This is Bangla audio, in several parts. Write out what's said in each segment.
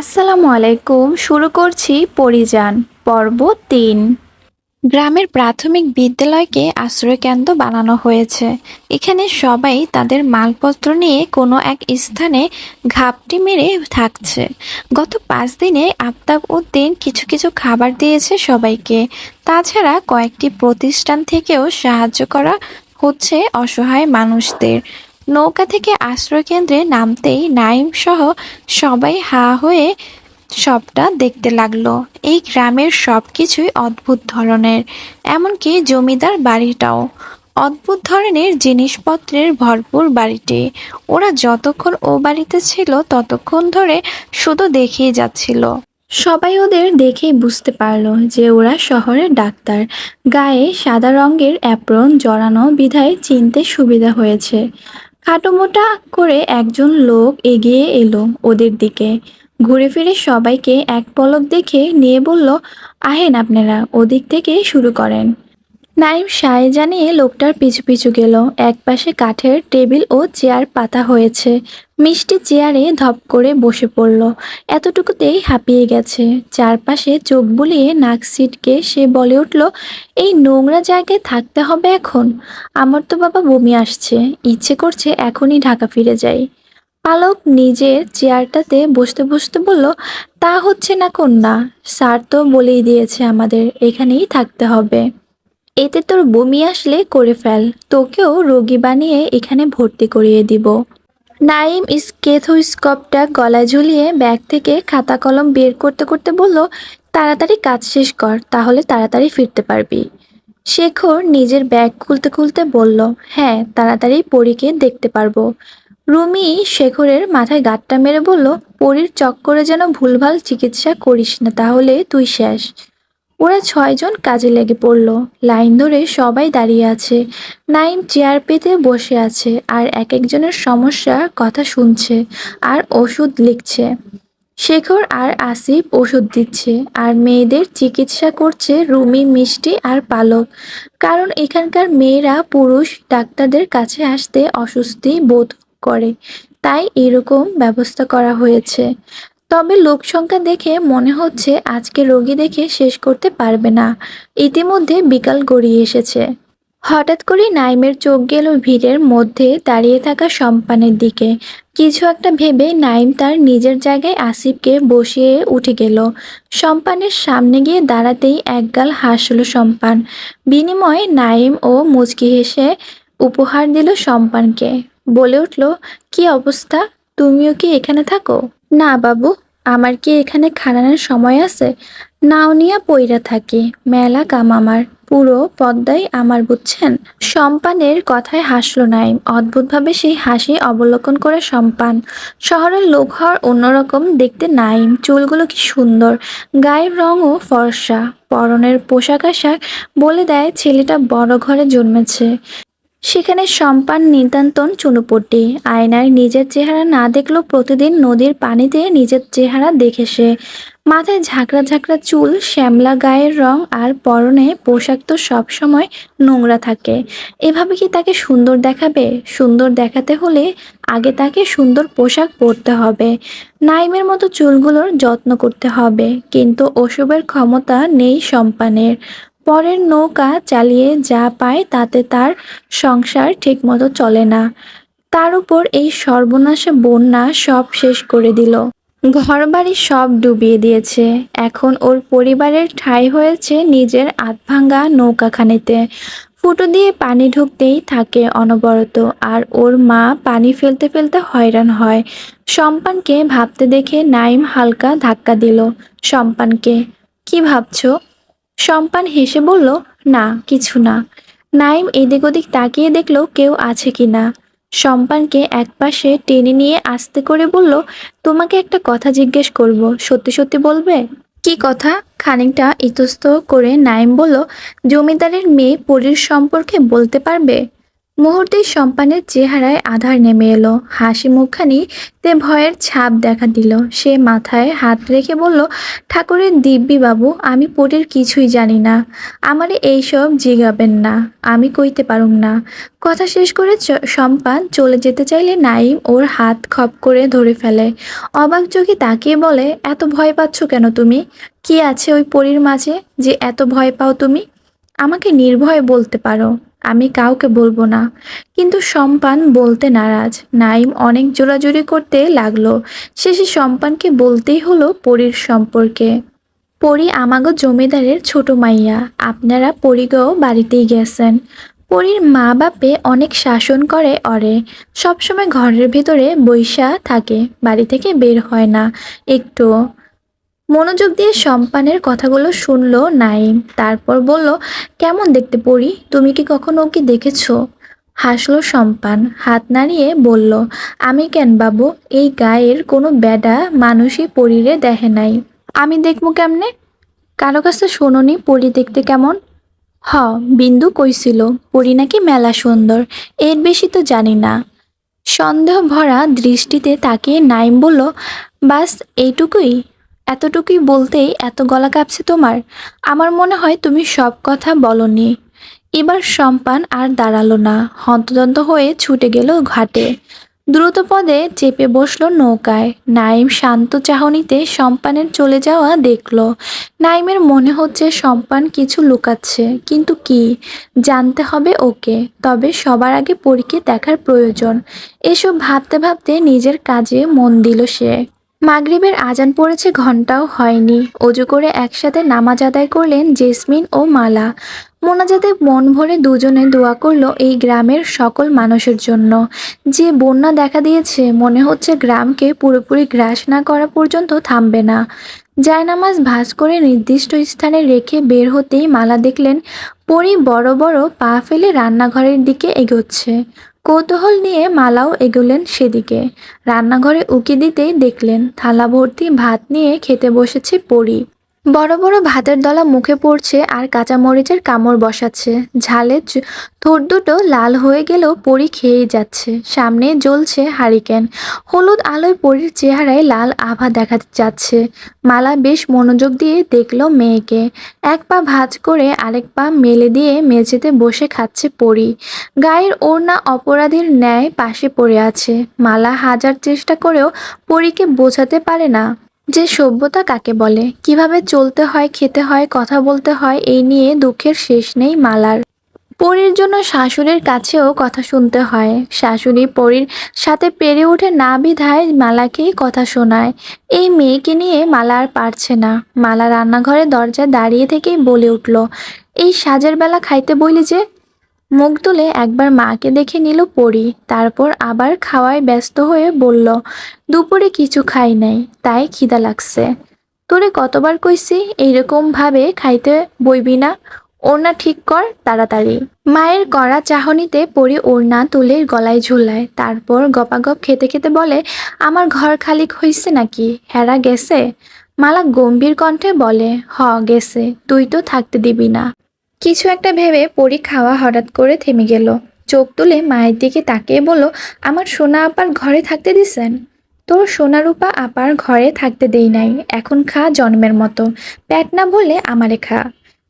আসসালামু আলাইকুম। শুরু করছি পরিযান, পর্ব তিন। গ্রামের প্রাথমিক বিদ্যালয়কে আশ্রয়কেন্দ্র বানানো হয়েছে। এখানে সবাই তাদের মালপত্র নিয়ে কোনো এক স্থানে ঘাপটি মেরে থাকছে। গত পাঁচ দিনে আফতাব উদ্দিন কিছু কিছু খাবার দিয়েছে সবাইকে। তাছাড়া কয়েকটি প্রতিষ্ঠান থেকেও সাহায্য করা হচ্ছে অসহায় মানুষদের। নৌকা থেকে আশ্রয়কেন্দ্রে নামতেই নাইম সহ সবাই হা হয়ে সবটা দেখতে লাগল। এই গ্রামের সব কিছুই অদ্ভুত ধরনের, এমনকি জমিদার বাড়িটাও। অদ্ভুত ধরনের জিনিসপত্রের ভরপুর বাড়িটি। ওরা যতক্ষণ ও বাড়িতে ছিল, ততক্ষণ ধরে শুধু দেখেই যাচ্ছিল। সবাই ওদের দেখেই বুঝতে পারল যে ওরা শহরের ডাক্তার। গায়ে সাদা রঙের অ্যাপ্রন জড়ানো বিধায় চিনতে সুবিধা হয়েছে। খাটোমোটা করে একজন লোক এগিয়ে এলো ওদের দিকে। ঘুরে ফিরে সবাইকে এক পলক দেখে নিয়ে বলল, আহেন আপনারা, ওদিক থেকে শুরু করেন। নাইম সায় জানিয়ে লোকটার পিছু পিছু গেল। একপাশে কাঠের টেবিল ও চেয়ার পাতা হয়েছে। মিষ্টি চেয়ারে ধপ করে বসে পড়ল। এতটুকুতেই হাঁপিয়ে গেছে। চারপাশে চোখ বুলিয়ে নাক সিটকে সে বলে উঠল, এই নোংরা জায়গায় থাকতে হবে এখন। আমার তো বাবা বমি আসছে। ইচ্ছে করছে এখনই ঢাকা ফিরে যাই। পালক নিজের চেয়ারটাতে বসতে বসতে বলল, তা হচ্ছে না কন্যা। স্যার তো বলেই দিয়েছে আমাদের, এখানেই থাকতে হবে। এতে তোর বমি আসলে করে ফেল। তোকেও রোগী বানিয়ে এখানে ভর্তি করিয়ে দিব। নাইম স্কেথোস্কোপটা গলায় ঝুলিয়ে ব্যাগ থেকে খাতা কলম বের করতে করতে বলল, তাড়াতাড়ি কাজ শেষ কর, তাহলে তাড়াতাড়ি ফিরতে পারবি। শেখর নিজের ব্যাগ খুলতে খুলতে বলল হ্যাঁ তাড়াতাড়ি পরীকে দেখতে পারব। রুমি শেখরের মাথায় গাঁটটা মেরে বলল, পরীর চক্করে যেন ভুলভাল চিকিৎসা করিস না, তাহলে তুই শেষ। ওরা ছয়জন কাজে লেগে পড়ল। লাইন ধরে সবাই দাঁড়িয়ে আছে। নাইম চেয়ার পেতে বসে আছে আর এক একজনের সমস্যার কথা শুনছে আর ওষুধ লিখছে। শেখর আর আসিফ ওষুধ দিচ্ছে আর মেয়েদের চিকিৎসা করছে রুমি, মিষ্টি আর পালক। কারণ এখানকার মেয়েরা পুরুষ ডাক্তারদের কাছে আসতে অস্বস্তি বোধ করে। তাই এরকম ব্যবস্থা করা হয়েছে। তবে লোক সংখ্যা দেখে মনে হচ্ছে আজকে রোগী দেখে শেষ করতে পারবে না। ইতিমধ্যে বিকাল গড়িয়ে এসেছে। হঠাৎ করে নাইমের চোখ গেল ভিড়ের মধ্যে দাঁড়িয়ে থাকা সম্পানের দিকে। কিছু একটা ভেবে নাইম তার নিজের জায়গায় আসিফকে বসিয়ে উঠে গেল। সম্পানের সামনে গিয়ে দাঁড়াতেই একগাল হাসল সম্পান। বিনিময়ে নাইম ও মুচকি হেসে উপহার দিল সম্পানকে। বলে উঠল, কি অবস্থা? তুমিও কি এখানে থাকো? না, বাবু। আমার কি এখানে খাড়ানোর সময় আছে? নাও নিয়া পইরা থাকি। মেলা কাম আমার। পুরো পদ্মাই আমার, বুঝছেন? সম্পানের কথায় হাসলো নাইম। অদ্ভুতভাবে সেই হাসি অবলোকন করে সম্পান শহরের লোক হওয়ার অন্যরকম দেখতে নাইম। চুলগুলো কি সুন্দর। গায়ের রঙও ফর্সা। পরনের পোশাক আশাক বলে দেয় ছেলেটা বড় ঘরে জন্মেছে। সেখানে সম্পান নিতান্তন চুনোপট্টি আয়নায় নিজের চেহারা না দেখলেও প্রতিদিন নদীর পানিতে নিজের চেহারা দেখে সে। মাথায় ঝাঁকড়া ঝাঁকড়া চুল, শ্যামলা গায়ের রং আর পরনে পোশাক তো সবসময় নোংরা থাকে। এভাবে কি তাকে সুন্দর দেখাবে? সুন্দর দেখাতে হলে আগে তাকে সুন্দর পোশাক পরতে হবে। নাইমের মতো চুলগুলোর যত্ন করতে হবে। কিন্তু ওসবের ক্ষমতা নেই সম্পানের। পরের নৌকা চালিয়ে যা পায় তাতে তার সংসার ঠিকমতো চলে না। তার উপর এই সর্বনাশে বন্যা সব শেষ করে দিল। ঘরবাড়ি সব ডুবিয়ে দিয়েছে। এখন ওর পরিবারের ঠাঁই হয়েছে নিজের আধভাঙ্গা নৌকাখানিতে। ফুটো দিয়ে পানি ঢুকতেই থাকে অনবরত, আর ওর মা পানি ফেলতে ফেলতে হয়রান হয়। সম্পানকে ভাবতে দেখে নাইম হালকা ধাক্কা দিল। সম্পানকে কি ভাবছ? সম্পান হেসে বলল, না, কিছু না। নাইম এদিক ওদিক তাকিয়ে দেখল কেউ আছে কি না। সম্পানকে এক পাশে টেনে নিয়ে আস্তে করে বলল, তোমাকে একটা কথা জিজ্ঞেস করব। সত্যি সত্যি বলবে? কি কথা? খানিকটা ইতস্ত করে নাইম বলল, জমিদারের মেয়ে পরীর সম্পর্কে বলতে পারবে? মুহূর্তেই সম্পানের চেহারায় আধার নেমে এলো। হাসি মুখখানি তে ভয়ের ছাপ দেখা দিল। সে মাথায় হাত রেখে বলল, ঠাকুরের দিব্যি বাবু, আমি পরীর কিছুই জানি না। আমারে এইসব জিগাবেন না। আমি কইতে পারুম না। কথা শেষ করে সম্পান চলে যেতে চাইলে নাইম ওর হাত খপ করে ধরে ফেলে। অবাক চোখে তাকিয়ে বলে, এত ভয় পাচ্ছ কেন তুমি? কি আছে ওই পরীর মাঝে যে এত ভয় পাও তুমি? আমাকে নির্ভয় বলতে পারো। আমি কাউকে বলব না। কিন্তু সম্পান বলতে নারাজ। নাইম অনেক জোরাজুরি করতে লাগল। শেষে সম্পানকে বলতেই হলো পরীর সম্পর্কে। পরী আমাগো জমিদারের ছোট মাইয়া। আপনারা পরিগও বাড়িতেই গেছেন। পরীর মা বাপে অনেক শাসন করে অরে। সবসময় ঘরের ভিতরে বৈশা থাকে, বাড়ি থেকে বের হয় না। একটুও মনোযোগ দিয়ে সম্পানের কথাগুলো শুনলো নাইম তারপর বলল, কেমন দেখতে পড়ি তুমি কি কখনো ওকে দেখেছ? হাসলো সম্পান হাত নাড়িয়ে বলল, আমি কেন বাবু? এই গায়ের কোনো বেডা মানুষই পরিরে দেখে নাই। আমি দেখব কেমনে? কারও কাছে শোনোনি পরি দেখতে কেমন? হ, বিন্দু কইছিল, পরি নাকি মেলা সুন্দর, এর বেশি তো জানি না। সন্দেহ ভরা দৃষ্টিতে তাকিয়ে নাইম বলল, বাস এইটুকুই? এতটুকুই বলতেই এত গলা কাঁপছে তোমার? আমার মনে হয় তুমি সব কথা বলনি। এবার সম্পান আর দাঁড়াল না। হন্তদন্ত হয়ে ছুটে গেল ঘাটে। দ্রুত পদে চেপে বসল নৌকায়। নাইম শান্ত চাহনিতে সম্পানের চলে যাওয়া দেখল। নাইমের মনে হচ্ছে সম্পান কিছু লুকাচ্ছে। কিন্তু কি? জানতে হবে ওকে। তবে সবার আগে পরীকে দেখার প্রয়োজন। এসব ভাবতে ভাবতে নিজের কাজে মন দিল সে। মাগরিবের আজান পড়েছে ঘন্টাও হয়নি। অজু করে একসাথে নামাজ আদায় করলেন জেসমিন ও মালা। মোনাজাতে মন ভরে দুজনে দোয়া করল এই গ্রামের সকল মানুষের জন্য। যে বন্যা দেখা দিয়েছে, মনে হচ্ছে গ্রামকে পুরোপুরি গ্রাস না করা পর্যন্ত থামবে না। জায়নামাজ ভাঁজ করে নির্দিষ্ট স্থানে রেখে বের হতেই মালা দেখলেন, পরি বড় বড় পা ফেলে রান্নাঘরের দিকে এগোচ্ছে। কৌতূহল নিয়ে মালাও এগোলেন সেদিকে। রান্নাঘরে উকি দিতেই দেখলেন থালা ভর্তি ভাত নিয়ে খেতে বসেছে পরি। বড় বড় ভাতের দলা মুখে পড়ছে আর কাঁচামরিচের কামড় বসাচ্ছে। ঝালে ঠোঁট দুটো লাল হয়ে গেলেও পরি খেয়েই যাচ্ছে। সামনে জ্বলছে হারিকেন। হলুদ আলোয় পরীর চেহারায় লাল আভা দেখা যাচ্ছে। মালা বেশ মনোযোগ দিয়ে দেখল মেয়েকে। এক পা ভাঁজ করে আরেক পা মেলে দিয়ে মেঝেতে বসে খাচ্ছে পরি। গায়ের ওড়না অপরাধীর ন্যায় পাশে পড়ে আছে। মালা হাজার চেষ্টা করেও পরীকে বোঝাতে পারে না। যে সভ্যতা কাকে বলে? কীভাবে চলতে হয়, খেতে হয়, কথা বলতে হয়, এই নিয়ে দুঃখের শেষ নেই মালার। পরীর জন্য শাশুড়ির কাছেও কথা শুনতে হয়। শাশুড়ি পরীর সাথে পেরে উঠে না বিধায় মালাকেই কথা শোনায়। এই মেয়েকে নিয়ে মালা আর পারছে না। মালা রান্নাঘরে দরজা দাঁড়িয়ে থেকেই বলে উঠল, এই সাজের বেলা খাইতে বলি যে মুখ তুলে একবার মাকে দেখে নিল পরি, তারপর আবার খাওয়ায় ব্যস্ত হয়ে বলল, দুপুরে কিছু খাই নাই, তাই খিদা লাগছে। তোরে কতবার কইছি এইরকম ভাবে খাইতে বইবি না, ওড়না ঠিক কর তাড়াতাড়ি। মায়ের কড়া চাহনিতে পরি ওড়না তুলে গলায় ঝুলায়, তারপর গপাগপ খেতে খেতে বলে, আমার ঘর খালি হইছে নাকি? হেরা গেছে? মালা গম্ভীর কণ্ঠে বলে, হ, গেছে, তুই তো থাকতে দিবি না। কিছু একটা ভেবে পরি খাওয়া হঠাৎ করে থেমে গেল। চোখ তুলে মায়ের দিকে তাকিয়ে বলল, আমার সোনা আপার ঘরে থাকতে দিছেন? তোর সোনারূপা আপার ঘরে থাকতে দেই নাই, এখন খা জন্মের মতো। প্যাট না বললে আমারে খা।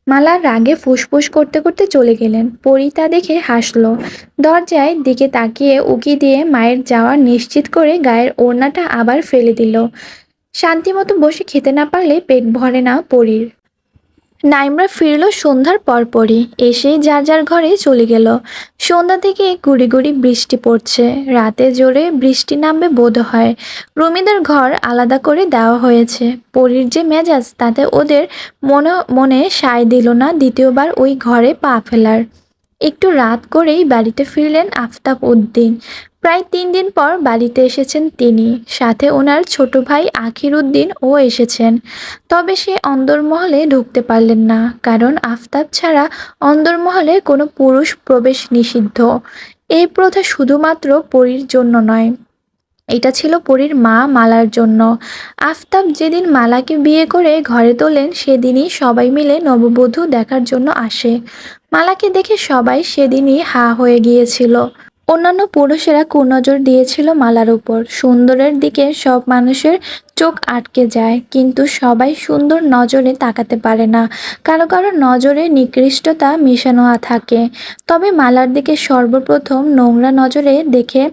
মালা রাগে ফুসফুস করতে করতে চলে গেলেন। পরি তা দেখে হাসলো। দরজায় দিকে তাকিয়ে উকি দিয়ে মায়ের যাওয়া নিশ্চিত করে গায়ের ওড়নাটা আবার ফেলে দিল। শান্তিমতো বসে খেতে না পারলে পেট ভরে না পরির। নাইমরা ফিরল সন্ধ্যার পরপরই। এসেই যার যার ঘরে চলে গেল। সন্ধ্যা থেকে গুড়ি গুড়ি বৃষ্টি পড়ছে। রাতে জোরে বৃষ্টি নামবে বোধ হয়। রুমিদের ঘর আলাদা করে দেওয়া হয়েছে। পরীর যে মেজাজ, তাতে ওদের মনে মনে সায় দিল না দ্বিতীয়বার ওই ঘরে পা ফেলার। একটু রাত করেই বাড়িতে ফিরলেন আফতাব উদ্দিন। প্রায় তিন দিন পর বাড়িতে এসেছেন তিনি। সাথে ওনার ছোট ভাই আখির উদ্দিন ও এসেছেন। তবে সে অন্দরমহলে ঢুকতে পারলেন না, কারণ আফতাব ছাড়া অন্দরমহলে কোনো পুরুষ প্রবেশ নিষিদ্ধ। এই প্রথা শুধুমাত্র পরীর জন্য নয়, এটা ছিল পরীর মা মালার জন্য। আফতাব যেদিন মালাকে বিয়ে করে ঘরে তোলেন, সেদিনই সবাই মিলে নববধূ দেখার জন্য আসে। মালাকে দেখে সবাই সেদিনই হা হয়ে গিয়েছিল। অন্যান্য পুরুষেরা কুনজর দিয়েছিল মালার উপর। সুন্দরের দিকে সব মানুষের চোখ আটকে যায়, কিন্তু সবাই সুন্দর নজরে তাকাতে পারে না। কারও কারও নজরে নিকৃষ্টতা মিশানো থাকে। তবে মালার দিকে সর্বপ্রথম নোংরা নজরে দেখে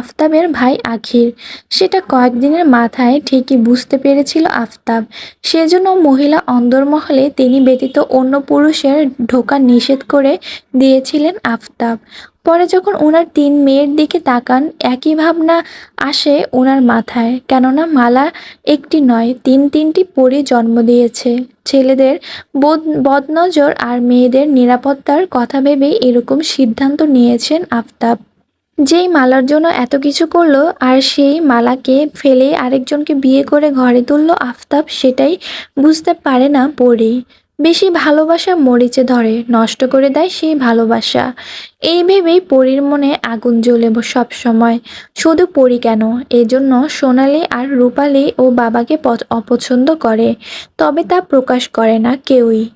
আফতাবের ভাই আখির। সেটা কয়েকদিনের মাথায় ঠিকই বুঝতে পেরেছিল আফতাব। সেজন্য মহিলা অন্দরমহলে তিনি ব্যতীত অন্য পুরুষের ঢোকা নিষেধ করে দিয়েছিলেন আফতাব। পরে যখন ওনার তিন মেয়ের দিকে তাকান, একই ভাবনা আসে ওনার মাথায়। কেননা মালা একটি নয়, তিন তিনটি পরি জন্ম দিয়েছে। ছেলেদের বদ বদনজর আর মেয়েদের নিরাপত্তার কথা ভেবে এরকম সিদ্ধান্ত নিয়েছেন আফতাব। যেই মালার জন্য এত কিছু করল, আর সেই মালাকে ফেলে আরেকজনকে বিয়ে করে ঘরে তুললো আফতাব, সেটাই বুঝতে পারে না পরি। বেশি ভালোবাসা মরিচে ধরে, নষ্ট করে দেয় সেই ভালোবাসা। এই ভেবেই পরীর মনে আগুন জ্বলে সব সময়। শুধু পরি কেন? এজন্য সোনালি আর রূপালি ও বাবাকে অপছন্দ করে। তবে তা প্রকাশ করে না কেউই।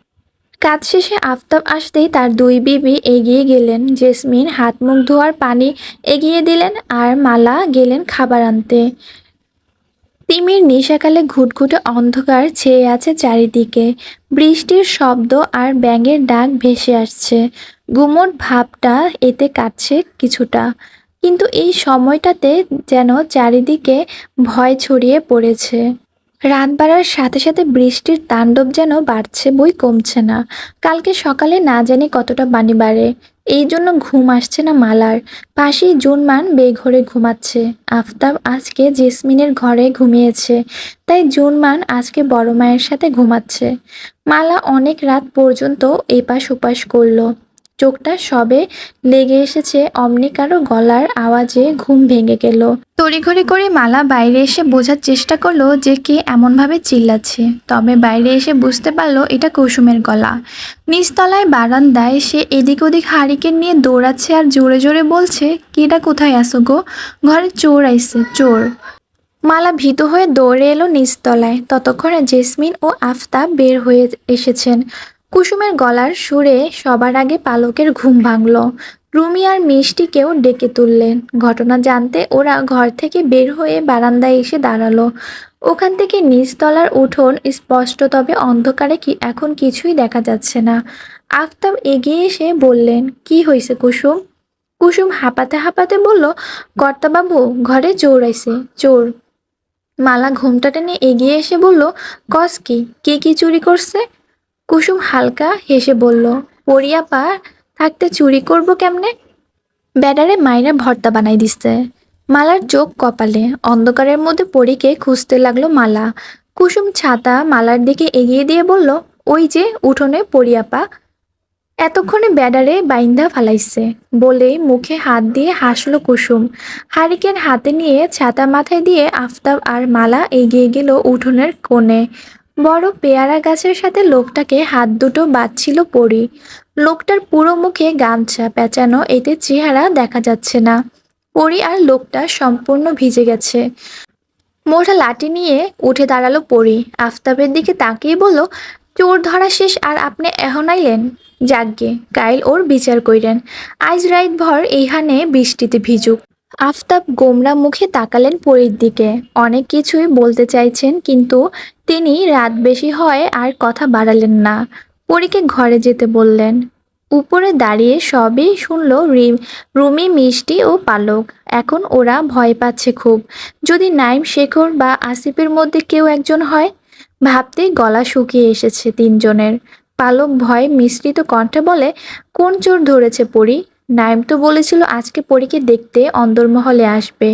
কাজ শেষে আফতাব আসতেই তার দুই বিবি এগিয়ে গেলেন। জেসমিন হাত মুখ ধোয়ার পানি এগিয়ে দিলেন আর মালা গেলেন খাবার আনতে। তিমির নিশাকালে ঘুটঘুটে অন্ধকার ছেয়ে আছে চারিদিকে। বৃষ্টির শব্দ আর ব্যাঙের ডাক ভেসে আসছে। গুমোট ভাবটা এতে কাটছে কিছুটা। কিন্তু এই সময়টাতে যেন চারিদিকে ভয় ছড়িয়ে পড়েছে। রাত বাড়ার সাথে সাথে বৃষ্টির তাণ্ডব যেন বাড়ছে বই কমছে না। কালকে সকালে না জানি কতটা পানি বাড়ে। এই জন্য ঘুম আসছে না মালার। পাশেই জুনমান বেঘরে ঘুমাচ্ছে। আফতাব আজকে জেসমিনের ঘরে ঘুমিয়েছে। তাই জুনমান আজকে বড় মায়ের সাথে ঘুমাচ্ছে। মালা অনেক রাত পর্যন্ত এপাশ ওপাশ করল। চোখটা সবে লেগে এসেছে, অমনি কারও গলার আওয়াজে ঘুম ভেঙে গেল। তড়িঘড়ি করে মালা বাইরে এসে বোঝার চেষ্টা করল যে কে এমনভাবে চিল্লাচ্ছে। তবে বাইরে এসে বুঝতে পারল এটা কুসুমের গলা। নিচতলায় বারান্দায় সে এদিক ওদিক হারিকেন নিয়ে দৌড়াচ্ছে আর জোরে জোরে বলছে কিটা কোথায় আসো গো? ঘরে চোর আইছে, চোর। মালা ভীত হয়ে দৌড়ে এলো নিচতলায়। ততক্ষণে জেসমিন ও আফতাব বের হয়ে এসেছেন। কুসুমের গলার সুরে সবার আগে পালকের ঘুম ভাঙল। রুমি আর মিষ্টিকেও ডেকে তুললেন। ঘটনা জানতে ওরা ঘর থেকে বের হয়ে বারান্দায় এসে দাঁড়াল। ওখান থেকে নিচতলার উঠোন স্পষ্ট, তবে অন্ধকারে কি এখন কিছুই দেখা যাচ্ছে না। আফতাব এগিয়ে এসে বললেন, কি হয়েছে কুসুম? কুসুম হাঁপাতে হাঁপাতে বলল, কর্তাবাবু, ঘরে চোর আইছে চোর। মালা ঘুমটা টেনে এগিয়ে এসে বলল, কস কি? কে কি চুরি করছে? কুসুম হালকা হেসে বলল পরিয়া পা, থাকতে চুরি করব কেমনে? ব্যাডারে মায়েরা ভর্তা বানাই দিচ্ছে মালার চোখ কপালে, অন্ধকারের মধ্যে পরীকে খুঁজতে লাগল মালা। কুসুম ছাতা মালার দিকে এগিয়ে দিয়ে বলল, ওই যে, উঠোনে পরিয়াপা এতক্ষণে ব্যাডারে বাইন্দা ফালাইছে। বলে মুখে হাত দিয়ে হাসলো কুসুম। হারিকেন হাতে নিয়ে ছাতা মাথায় দিয়ে আফতাব আর মালা এগিয়ে গেল উঠোনের কোণে। বড় পেয়ারা গাছের সাথে লোকটাকে হাত দুটো বাঁধছিল পরি। লোকটার পুরো মুখে গামছা পেঁচানো এতে চেহারা দেখা যাচ্ছে না। পরি আর লোকটা সম্পূর্ণ ভিজে গেছে। মোটা লাঠি নিয়ে উঠে দাঁড়াল পরি। আফতাবের দিকে তাকিয়ে বলল, চোর ধরা শেষ আর আপনি এখন আইলেন? যাগ্গে কাইল ওর বিচার কইরেন। আজ রাইত ভর এইখানে বৃষ্টিতে ভিজুক। আফতাব গোমরা মুখে তাকালেন পরীর দিকে। অনেক কিছুই বলতে চাইছেন, কিন্তু তিনি রাত বেশি হয় আর কথা বাড়ালেন না। পরীকে ঘরে যেতে বললেন। উপরে দাঁড়িয়ে সবই শুনল রিম রুমি, মিষ্টি ও পালক। এখন ওরা ভয় পাচ্ছে খুব। যদি নাইম শেখর বা আসিফের মধ্যে কেউ একজন হয়? ভাবতেই গলা শুকিয়ে এসেছে তিনজনের। পালক ভয় মিশ্রিত কণ্ঠে বলে, কোন চোর ধরেছে পরি? নাইম তো বলেছিল, আজকে পরীকে দেখতে অন্দরমহলে আসবে।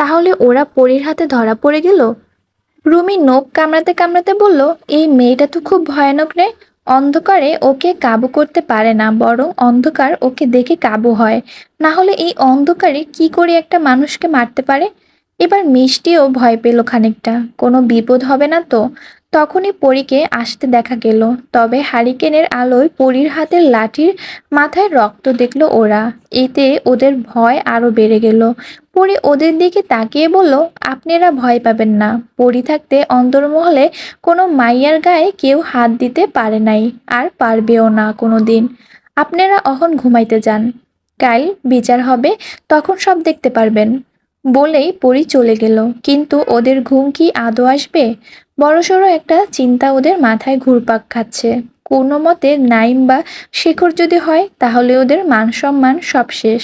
তাহলে ওরা পরীর হাতে ধরা পড়ে গেল? রুমি নোখ কামড়াতে কামড়াতে বলল, এই মেয়েটা তো খুব ভয়ানক রে। অন্ধকারে ওকে কাবু করতে পারে না, বরং অন্ধকার ওকে দেখে কাবু হয়। না হলে এই অন্ধকারে কি করে একটা মানুষকে মারতে পারে? এবার মিষ্টিও ভয় পেল খানিকটা। কোনো বিপদ হবে না তো? তখনই পরীকে আসতে দেখা গেল, তবে হারিকেনের আলোয় পরীর হাতের লাঠির মাথায় রক্ত দেখল ওরা। এতে ওদের ভয় আরও বেড়ে গেল। পরি ওদের দিকে তাকিয়ে বলল, আপনারা ভয় পাবেন না। পরি থাকতে অন্তর্মহলে কোনো মাইয়ার গায়ে কেউ হাত দিতে পারে নাই, আর পারবেও না কোনো দিন আপনারা অহন ঘুমাইতে যান। কাল বিচার হবে, তখন সব দেখতে পারবেন। বলেই পরি চলে গেল। কিন্তু ওদের ঘুম কি আদৌ আসবে? বড়সড় একটা চিন্তা ওদের মাথায় ঘুরপাক খাচ্ছে। কোনো মতে নাইম বা শেখর যদি হয়, তাহলে ওদের মান সম্মান সব শেষ।